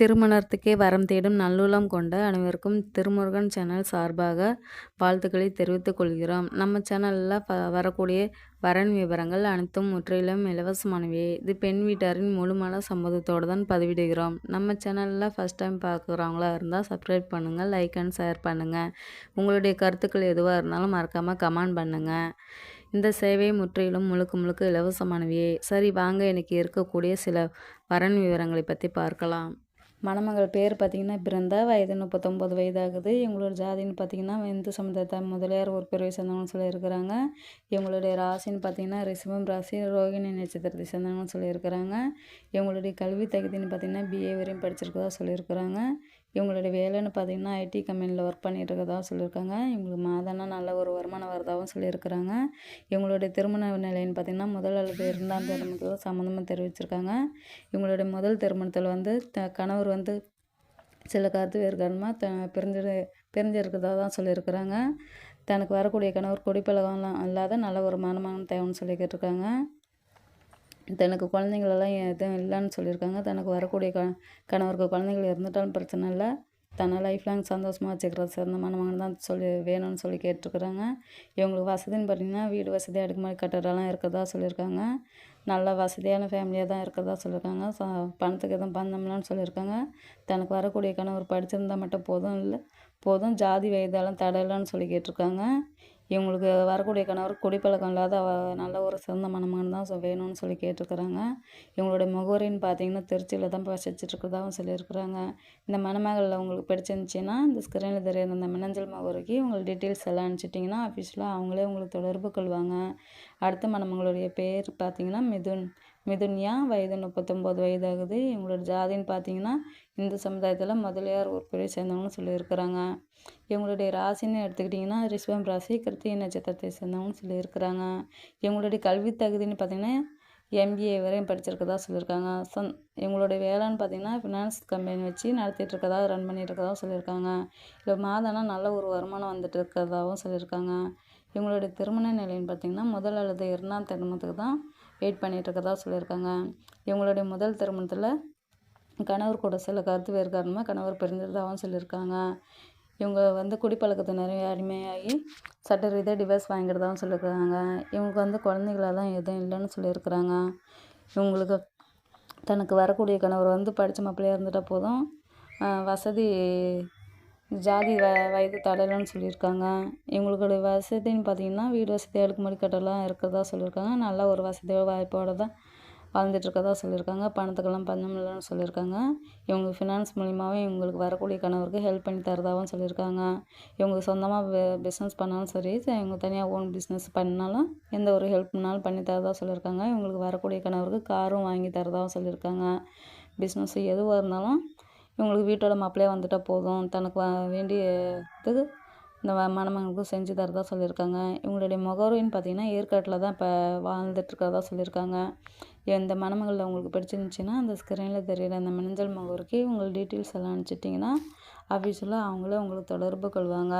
திருமணத்துக்கே வரம் தேடும் நல்லுளம் கொண்ட அனைவருக்கும் திருமுருகன் சேனல் சார்பாக வாழ்த்துக்களை தெரிவித்துக் கொள்கிறோம். நம்ம சேனலில் ப வரக்கூடிய வரன் விவரங்கள் அனைத்தும் முற்றிலும் இலவசமானவே. இது பெண் வீட்டாரின் முழுமான சம்மதத்தோடு தான் பதிவிடுகிறோம். நம்ம சேனலில் ஃபஸ்ட் டைம் பார்க்குறவங்களா இருந்தால் சப்ஸ்கிரைப் பண்ணுங்கள் லைக் அண்ட் ஷேர் பண்ணுங்கள் உங்களுடைய கருத்துக்கள் எதுவாக இருந்தாலும் மறக்காமல் கமெண்ட் பண்ணுங்கள் இந்த சேவை முற்றிலும் முழுக்க முழுக்க இலவசமானவையே சரி வாங்க எனக்கு இருக்கக்கூடிய சில வரன் விவரங்களை பற்றி பார்க்கலாம். மணமகள் பேர் பார்த்திங்கன்னா பிறந்தா வயது முப்பத்தொம்போது வயதாகுது. இவங்களோட ஜாதின்னு பார்த்திங்கன்னா இந்து சமுதாயத்தை முதலியார் ஒரு பிரிவை சேர்ந்தவங்கன்னு சொல்லியிருக்கிறாங்க. இவங்களுடைய ராசின்னு பார்த்திங்கன்னா ரிஷபம் ராசி ரோகிணி நட்சத்திரத்தை சேர்ந்தவங்கன்னு சொல்லியிருக்கிறாங்க. இவங்களுடைய கல்வி தகுதின்னு பார்த்திங்கன்னா பிஏ வரையும் படிச்சிருக்கதா சொல்லியிருக்கிறாங்க. இவங்களுடைய வேலைன்னு பார்த்திங்கன்னா ஐடி கம்பெனியில் ஒர்க் பண்ணிகிட்டு இருக்கதா சொல்லியிருக்காங்க. இவங்களுக்கு மாதம்னா நல்ல ஒரு வருமானம் வரதாகவும் சொல்லியிருக்கிறாங்க. இவங்களுடைய திருமண நிலைன்னு பார்த்திங்கன்னா முதல் அல்லது இரண்டாம் திருமணத்தில் சம்மந்தமாக தெரிவிச்சிருக்காங்க. இவங்களுடைய முதல் திருமணத்தில் வந்து த கணவர் வந்து சில கருத்து வேறு காரணமாக த பிரிஞ்சு பிரிஞ்சிருக்கிறதா தான் சொல்லியிருக்கிறாங்க. தனக்கு வரக்கூடிய கணவர் குடிப்பழகம்லாம் இல்லாத நல்ல ஒரு மனமான தேவைன்னு சொல்லி கேட்டிருக்காங்க. தனக்கு குழந்தைங்களெல்லாம் எதுவும் இல்லைன்னு சொல்லியிருக்காங்க. தனக்கு வரக்கூடிய க கணவருக்கு குழந்தைகள் இருந்துட்டாலும் பிரச்சனை இல்லை. தன்னை லைஃப் லாங் சந்தோஷமாக வச்சுக்கிறது சிறந்த மகன் தான் சொல்லி வேணும்னு சொல்லி கேட்டிருக்குறாங்க. இவங்களுக்கு வசதின்னு பார்த்தீங்கன்னா வீடு வசதி அடுக்குமாடி கட்டடம்லாம் இருக்கிறதா சொல்லியிருக்காங்க. நல்ல வசதியான ஃபேமிலியாக தான் இருக்கிறதா சொல்லியிருக்காங்க. ச பணத்துக்கு எதுவும் பந்தம்லான்னு சொல்லியிருக்காங்க. தனக்கு வரக்கூடிய கணவர் படிச்சிருந்தால் மட்டும் போதும் இல்லை போதும். ஜாதி வயதெல்லாம் தடையில்லைன்னு சொல்லி கேட்டிருக்காங்க. இவங்களுக்கு வரக்கூடிய கணவர் குடிப்பழக்கம் இல்லாத நல்ல ஒரு சிறந்த மணமகன் தான் வேணும்னு சொல்லி கேட்டிருக்கிறாங்க இவங்களுடைய முகவரின்னு பார்த்தீங்கன்னா திருச்சியில் தான் வசிச்சிட்ருக்கிறதாகவும் சொல்லியிருக்கிறாங்க. இந்த மணமகளில் உங்களுக்கு பிடிச்சிருந்துச்சின்னா இந்த ஸ்க்ரீனில் தெரியாத அந்த மினஞ்சல் முகவரிக்கு உங்களுக்கு டீட்டெயில்ஸ் எல்லாம் அனுப்பிச்சிட்டிங்கன்னா ஆஃபீஸில் அவங்களே உங்களுக்கு தொடர்பு கொள்வாங்க. அடுத்த மணமகளுடைய பேர் பார்த்தீங்கன்னா மிதுன். மிதுன்யா வயது முப்பத்தொம்போது வயதாகுது. இவங்களோட ஜாதின்னு பார்த்தீங்கன்னா இந்து சமுதாயத்தில் முதலியார் ஒரு பெரிய சேர்ந்தவங்கன்னு சொல்லியிருக்கிறாங்க. இவங்களுடைய ராசின்னு எடுத்துக்கிட்டிங்கன்னா ரிஷ்வம் ராசி கிருத்திகை நட்சத்திரத்தை சேர்ந்தவங்கன்னு சொல்லியிருக்கிறாங்க. இவங்களுடைய கல்வி தகுதின்னு பார்த்திங்கன்னா எம்பிஏ வரையும் படிச்சிருக்கதா சொல்லியிருக்காங்க. சந் இவங்களுடைய வேலைன்னு பார்த்திங்கன்னா ஃபினான்ஸ் கம்பெனி வச்சு நடத்திட்டு இருக்கதா ரன் பண்ணிட்டு இருக்கதா சொல்லியிருக்காங்க. இல்லை மாதம்னா நல்ல ஒரு வருமானம் வந்துட்டு இருக்கிறதாகவும் சொல்லியிருக்காங்க. இவங்களுடைய திருமண நிலைன்னு பார்த்திங்கன்னா முதல் அல்லது இரண்டாம் திருமணத்துக்கு தான் வெயிட் பண்ணிகிட்ருக்கதா சொல்லியிருக்காங்க. இவங்களுடைய முதல் திருமணத்தில் கணவர் கூட சில கருத்து வேறு காரணமாக கணவர் பிரிஞ்சிருந்தாகவும் சொல்லியிருக்காங்க. இவங்க வந்து குடிப்பழக்கத்தை நிறைய அடிமையாகி சட்ட ரீதியாக டிவைஸ் வாங்கிடுதாகவும் சொல்லியிருக்காங்க. இவங்களுக்கு வந்து குழந்தைகளெல்லாம் எதுவும் இல்லைன்னு சொல்லியிருக்கிறாங்க. இவங்களுக்கு தனக்கு வரக்கூடிய கணவர் வந்து படித்த மாப்பிள்ளையாக இருந்துட்டால் போதும். வசதி ஜாதி வ வயது தடையில்லைன்னு சொல்லியிருக்காங்க. இவங்களுடைய வசதின்னு பார்த்தீங்கன்னா வீடு வசதி அடுக்குமாடி கட்டெல்லாம் இருக்கிறதா சொல்லியிருக்காங்க. நல்ல ஒரு வசதியோட வாய்ப்போடு தான் வாழ்ந்துட்டுருக்கதா சொல்லியிருக்காங்க. பணத்துக்கெல்லாம் பஞ்சம் இல்லைன்னு சொல்லியிருக்காங்க. இவங்க ஃபினான்ஸ் மூலிமாவே இவங்களுக்கு வரக்கூடிய கணவருக்கு ஹெல்ப் பண்ணி தரதாகவும் சொல்லியிருக்காங்க. இவங்க சொந்தமாக பிஸ்னஸ் பண்ணாலும் சரி இவங்க தனியாக ஓன் பிஸ்னஸ் பண்ணாலும் எந்த ஒரு ஹெல்ப்னாலும் பண்ணி தரதா சொல்லியிருக்காங்க. இவங்களுக்கு வரக்கூடிய கணவருக்கு காரும் வாங்கி தரதாகவும் சொல்லியிருக்காங்க. பிஸ்னஸ் எதுவாக இருந்தாலும் இவங்களுக்கு வீட்டோட மாப்பிள்ளையாக வந்துட்டால் போதும். தனக்கு வேண்டியதுக்கு இந்த மணமகளுக்கு செஞ்சு தரதா சொல்லியிருக்காங்க. இவங்களுடைய முகவரின்னு பார்த்தீங்கன்னா ஏற்காட்டில் தான் இப்போ வாழ்ந்துட்டுருக்கிறதா சொல்லியிருக்காங்க. இந்த மணமகளில் உங்களுக்கு பிடிச்சிருந்துச்சின்னா அந்த ஸ்க்ரீனில் தெரிகிற அந்த மின்னஞ்சல் முகவருக்கு உங்கள் டீட்டெயில்ஸ் எல்லாம் அனுப்பிச்சிட்டிங்கன்னா அஃபிஷியலாக அவங்களே உங்களுக்கு தொடர்பு கொள்வாங்க.